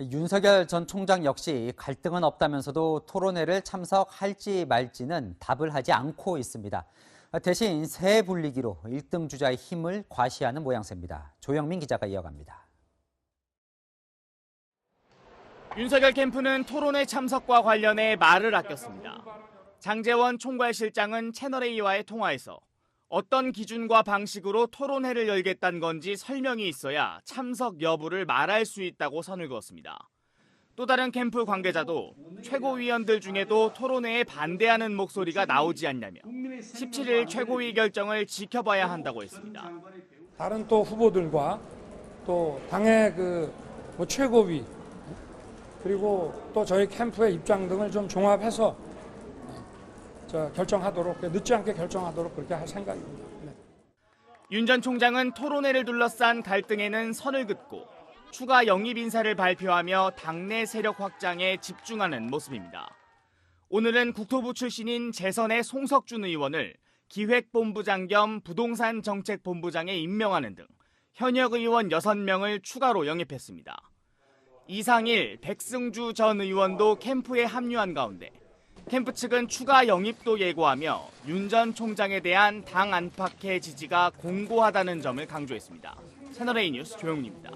윤석열 전 총장 역시 갈등은 없다면서도 토론회를 참석할지 말지는 답을 하지 않고 있습니다. 대신 새 분리기로 1등 주자의 힘을 과시하는 모양새입니다. 조영민 기자가 이어갑니다. 윤석열 캠프는 토론회 참석과 관련해 말을 아꼈습니다. 장재원 총괄실장은 채널A와의 통화에서 어떤 기준과 방식으로 토론회를 열겠다는 건지 설명이 있어야 참석 여부를 말할 수 있다고 선을 그었습니다. 또 다른 캠프 관계자도 최고위원들 중에도 토론회에 반대하는 목소리가 나오지 않냐며 17일 최고위 결정을 지켜봐야 한다고 했습니다. 다른 또 후보들과 또 당의 그 뭐 최고위 그리고 또 저희 캠프의 입장 등을 좀 종합해서 저 결정하도록 늦지 않게 결정하도록 그렇게 할 생각입니다. 네. 윤전 총장은 토론회를 둘러싼 갈등에는 선을 긋고 추가 영입 인사를 발표하며 당내 세력 확장에 집중하는 모습입니다. 오늘은 국토부 출신인 재선의 송석준 의원을 기획본부장 겸 부동산 정책본부장에 임명하는 등 현역 의원 6명을 추가로 영입했습니다. 이상일, 백승주 전 의원도 캠프에 합류한 가운데 캠프 측은 추가 영입도 예고하며 윤 전 총장에 대한 당 안팎의 지지가 공고하다는 점을 강조했습니다. 채널A 뉴스 조영리입니다.